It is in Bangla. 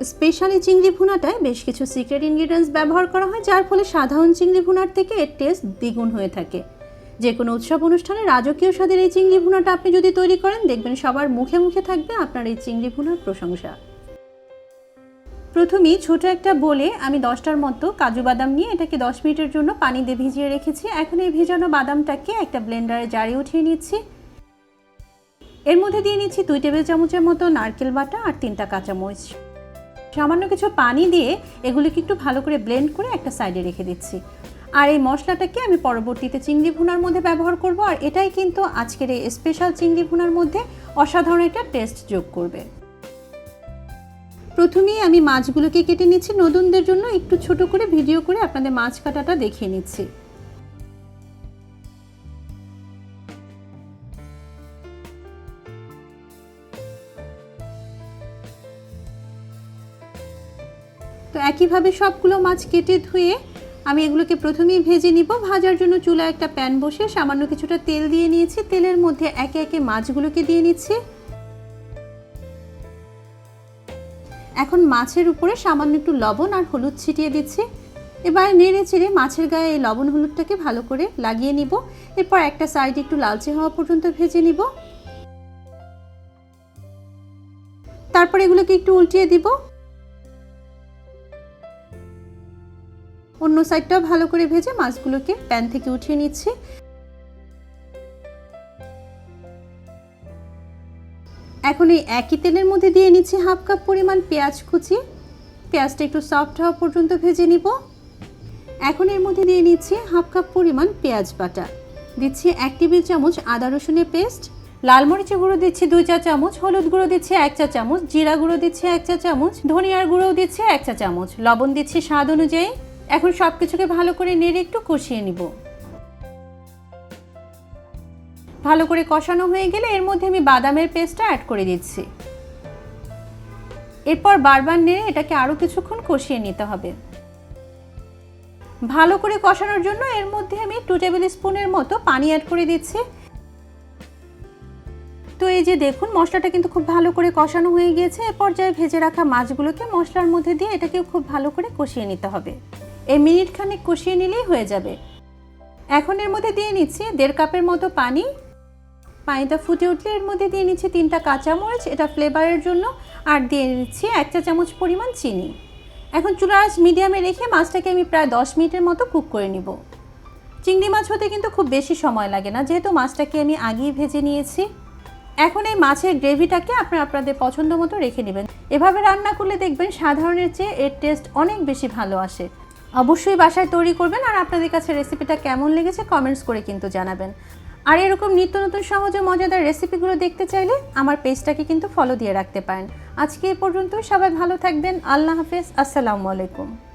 স্পেশালি চিংড়ি ভুনাটায় বেশ কিছু সিক্রেট ইনগ্রিডিয়েন্টস ব্যবহার করা হয়, যার ফলে সাধারণ চিংড়ি ভুনার থেকে এর টেস্ট দ্বিগুণ হয়ে থাকে। যে কোনো উৎসব অনুষ্ঠানে রাজকীয় স্বাদের এই চিংড়ি ভুনাটা আপনি যদি তৈরি করেন, দেখবেন সবার মুখে মুখে থাকবে আপনার এই চিংড়ি ভুনার প্রশংসা। প্রথমেই ছোট একটা বলে আমি দশটার মতো কাজু বাদাম নিয়ে এটাকে দশ মিনিটের জন্য পানি দিয়ে ভিজিয়ে রেখেছি। এখন এই ভিজানো বাদামটাকে একটা ব্লেন্ডারে জারি উঠিয়ে নিচ্ছি। এর মধ্যে দিয়ে নিচ্ছি দুই টেবিল চামচের মতো নারকেল বাটা আর তিনটা কাঁচামরিচ। সামান্য কিছু পানি দিয়ে এগুলিকে একটু ভালো করে ব্লেন্ড করে একটা সাইডে রেখে দিচ্ছি। আর এই মশলাটাকে আমি পরবর্তীতে চিংড়ি ভুনার মধ্যে ব্যবহার করব, আর এটাই কিন্তু আজকের এই স্পেশাল চিংড়ি ভুনার মধ্যে অসাধারণ একটা টেস্ট যোগ করবে। প্রথমেই আমি মাছগুলোকে কেটে নিচ্ছি। নতুনদের জন্য একটু ছোট করে ভিডিও করে আপনাদের মাছ কাটাটা দেখিয়ে নিচ্ছি। তো একইভাবে সবগুলো মাছ কেটে ধুয়ে আমি এগুলোকে প্রথমেই ভেজে নিব। ভাজার জন্য চুলা একটা প্যান বসে সামান্য কিছুটা তেল দিয়ে নিয়েছি। তেলের মধ্যে একে একে মাছগুলোকে দিয়ে নিচ্ছি। এখন মাছের উপরে সামান্য একটু লবণ আর হলুদ ছিটিয়ে দিচ্ছি। এবার নেড়ে চেড়ে মাছের গায়ে এই লবণ হলুদটাকে ভালো করে লাগিয়ে নিব। এরপর একটা সাইড একটু লালচে হওয়া পর্যন্ত ভেজে নিব। তারপর এগুলোকে একটু উল্টিয়ে দিব। অন্য সাইডটাও ভালো করে ভেজে মাছগুলোকে প্যান থেকে উঠিয়ে নিচ্ছি। এখন এই একই তেলের মধ্যে দিয়ে নিচ্ছি হাফ কাপ পরিমাণ পেঁয়াজ কুচি। পেঁয়াজটা একটু সফট হওয়া পর্যন্ত ভেজে নিব। এখন এর মধ্যে দিয়ে নিচ্ছি হাফ কাপ পরিমাণ পেঁয়াজ বাটা। দিচ্ছি এক টেবিল চামচ আদা রসুনের পেস্ট। লাল মরিচের গুঁড়ো দিচ্ছি দুই চা চামচ, হলুদ গুঁড়ো দিচ্ছি এক চা চামচ, জিরা গুঁড়ো দিচ্ছি এক চা চামচ, ধনিয়ার গুঁড়োও দিচ্ছি এক চা চামচ, লবণ দিচ্ছি স্বাদ অনুযায়ী। এখন সব কিছুকে ভালো করে নেড়ে একটু কষিয়ে নিব। ভালো করে কষানো হয়ে গেলে এর মধ্যে আমি বাদামের পেস্টটা অ্যাড করে দিচ্ছি। এরপর বারবার নেড়ে এটাকে আরও কিছুক্ষণ কষিয়ে নিতে হবে। ভালো করে কষানোর জন্য এর মধ্যে আমি টু টেবিল স্পুনের মতো পানি অ্যাড করে দিচ্ছি। তো এই যে দেখুন, মশলাটা কিন্তু খুব ভালো করে কষানো হয়ে গিয়েছে। এ পর্যায়ে ভেজে রাখা মাছগুলোকে মশলার মধ্যে দিয়ে এটাকে খুব ভালো করে কষিয়ে নিতে হবে। এই মিনিট খানেক কষিয়ে নিলেই হয়ে যাবে। এখন এর মধ্যে দিয়ে নিচ্ছি দেড় কাপের মতো পানি। পানিটা ফুটে উঠলে এর মধ্যে দিয়ে নিচ্ছি তিনটা কাঁচামরিচ, এটা ফ্লেভারের জন্য, আর দিয়ে নিচ্ছি এক চা চামচ পরিমাণ চিনি। এখন চুলার আঁচ মিডিয়ামে রেখে মাছটাকে আমি প্রায় দশ মিনিটের মতো কুক করে নিব। চিংড়ি মাছ হতে কিন্তু খুব বেশি সময় লাগে না, যেহেতু মাছটাকে আমি আগেই ভেজে নিয়েছি। এখন এই মাছের গ্রেভিটাকে আপনারা আপনাদের পছন্দ মতো রেখে নেবেন। এভাবে রান্না করলে দেখবেন সাধারণের চেয়ে এর টেস্ট অনেক বেশি ভালো আসে। অবশ্যই বাসায় তৈরি করবেন আর আপনাদের কাছে রেসিপিটা কেমন লেগেছে কমেন্টস করে কিন্তু জানাবেন। আর এরকম নিত্য নতুন সহজ ও মজাদার রেসিপিগুলো দেখতে চাইলে আমার পেজটাকে কিন্তু ফলো দিয়ে রাখতে পারেন। আজকে এ পর্যন্ত সবাই ভালো থাকবেন। আল্লাহ হাফেজ। আসসালামু আলাইকুম।